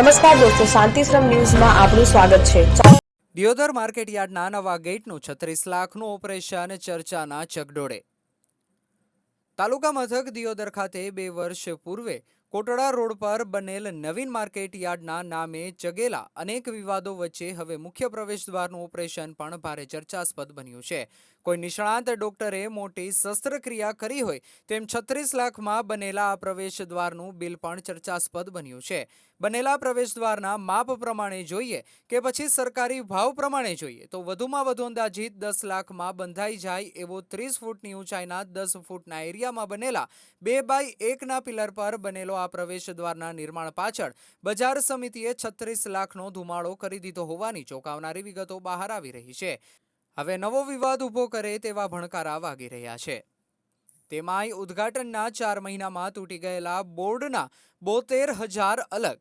નમસ્કાર દોસ્તો, શાંતિશ્રમ ન્યૂઝમાં આપનું સ્વાગત છે. દિયોદર માર્કેટ યાર્ડના નવા ગેટનું છત્રીસ લાખનું ઓપરેશન ચર્ચાના ચગડોળે તાલુકા મથક દિયોદર ખાતે બે વર્ષ પૂર્વે કોટડા રોડ પર બનેલ નવીન માર્કેટ યાર્ડના નામે ચગેલા અનેક વિવાદો વચ્ચે હવે મુખ્ય પ્રવેશદ્વારનું ઓપરેશન પણ ભારે ચર્ચાસ્પદ બન્યું છે. કોઈ નિષ્ણાંત ડોક્ટરે મોટી શસ્ત્રક્રિયા કરી હોય તેમ છત્રીસ લાખમાં બનેલા આ પ્રવેશદ્વારનું બિલ પણ ચર્ચાસ્પદ બન્યું છે. બનેલા પ્રવેશદ્વારના માપ પ્રમાણે જોઈએ કે પછી સરકારી ભાવ પ્રમાણે જોઈએ તો વધુમાં વધુ અંદાજિત દસ લાખમાં બંધાઈ જાય એવો ત્રીસ ફૂટની ઊંચાઈના દસ ફૂટના એરિયામાં બનેલા બે બાય એકના પિલર પર બનેલો આ પ્રવેશદ્વારના નિર્માણ પાછળ બજાર સમિતિએ છત્રીસ લાખનો ધુમાડો કરી દીધો હોવાની ચોંકાવનારી વિગતો બહાર આવી રહી છે. હવે નવો વિવાદ ઊભો કરે તેવા ભણકારા વાગી રહ્યા છે. તેમાંય ઉદ્ઘાટનના ચાર મહિનામાં તૂટી ગયેલા બોર્ડના બોતેર હજાર અલગ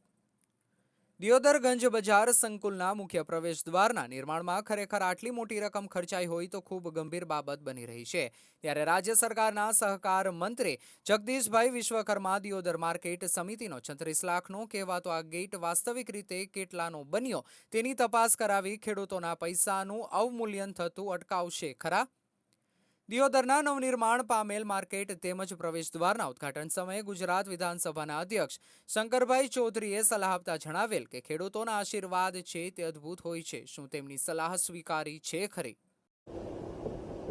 દિયોદરગંજ બજાર સંકુલના મુખ્ય પ્રવેશ દ્વારના નિર્માણમાં ખરેખર આટલી મોટી રકમ ખર્ચાઈ હોય તો ખૂબ ગંભીર બાબત બની રહી છે. ત્યારે રાજ્ય સરકારના સહકાર મંત્રી જગદીશભાઈ વિશ્વકર્મા દિયોદર માર્કેટ સમિતિનો છત્રીસ લાખનો કહેવાતો આ ગેટ વાસ્તવિક રીતે કેટલાનો બન્યો તેની તપાસ કરાવી ખેડૂતોના પૈસાનું અવમૂલ્યન થતું અટકાવશે ખરા? દિયોદરના નવનિર્માણ પામેલ માર્કેટ તેમજ પ્રવેશ દ્વારના ઉદ્ઘાટન સમયે ગુજરાત વિધાનસભાના અધ્યક્ષ શંકરભાઈ ચૌધરીએ સલાહ આપતા જણાવેલ કે ખેડૂતોના આશીર્વાદ છે તે અદ્ભુત હોય છે. શું તેમની સલાહ સ્વીકારી છે ખરી?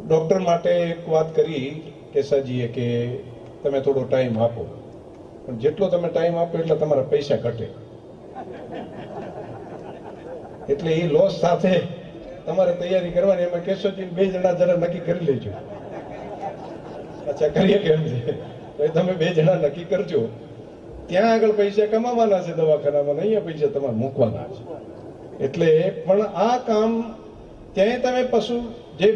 ડોક્ટર માટે એક વાત કરી કેસાજીએ કે તમે થોડો ટાઈમ આપો. પણ જેટલો તમે ટાઈમ આપો એટલે તમારા પૈસા ઘટે. એટલે એ લોસ સાથે તમારે તૈયારી કરવાની, એમાં કેશોજી બે જણા જરા નક્કી કરી લેજો. અચ્છા કરીએ કેમ છે? તમે બે જણા નક્કી કરજો. ત્યાં આગળ પૈસા કમાવાના છે દવાખાનામાં અહીંયા પૈસા તમારે મૂકવાના છે. એટલે પણ આ કામ, ત્યાં તમે પશુ, જે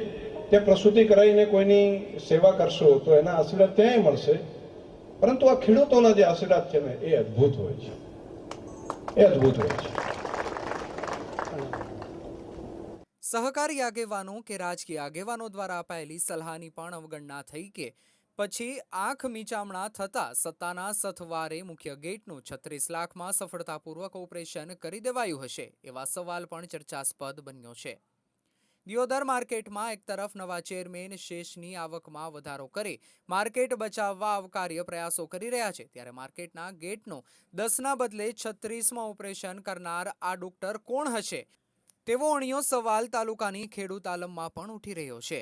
તે પ્રસૂતિ કરાવીને કોઈની સેવા કરશો તો એના આશીર્વાદ ત્યાંય મળશે. પરંતુ આ ખેડૂતોના જે આશીર્વાદ છે ને, એ અદ્ભુત હોય છે. એ અદ્ભુત હોય છે. સહકારી આગેવાનો કે રાજકીય આગેવાનો દ્વારા અપાયેલી સલાહની પણ અવગણના થઈ કે પછી આંખ મીચામણા થતાં સત્તાના સથવારે મુખ્ય ગેટનું છત્રીસ લાખમાં સફળતાપૂર્વક ઓપરેશન કરી દેવાયું હશે એવા સવાલ પણ ચર્ચાસ્પદ બન્યો છે. દિયોદર માર્કેટમાં એક તરફ નવા ચેરમેન શેષની આવકમાં વધારો કરી માર્કેટ બચાવવા આવકાર્ય પ્રયાસો કરી રહ્યા છે ત્યારે માર્કેટના ગેટનો દસના બદલે છત્રીસમાં ઓપરેશન કરનાર આ ડોક્ટર કોણ હશે? તેવો અણિયો સવાલ તાલુકાની ખેડૂત આલમમાં પણ ઉઠી રહ્યો છે.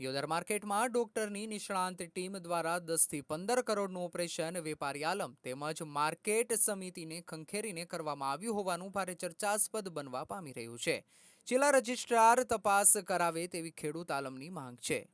દિયોદર માર્કેટમાં ડોક્ટરની નિષ્ણાંત ટીમ દ્વારા દસથી પંદર કરોડનું ઓપરેશન વેપારી આલમ તેમજ માર્કેટ સમિતિને ખંખેરીને કરવામાં આવ્યું હોવાનું ભારે ચર્ચાસ્પદ બનવા પામી રહ્યું છે. જિલ્લા રજિસ્ટ્રાર તપાસ કરાવે તેવી ખેડૂત આલમની માંગ છે.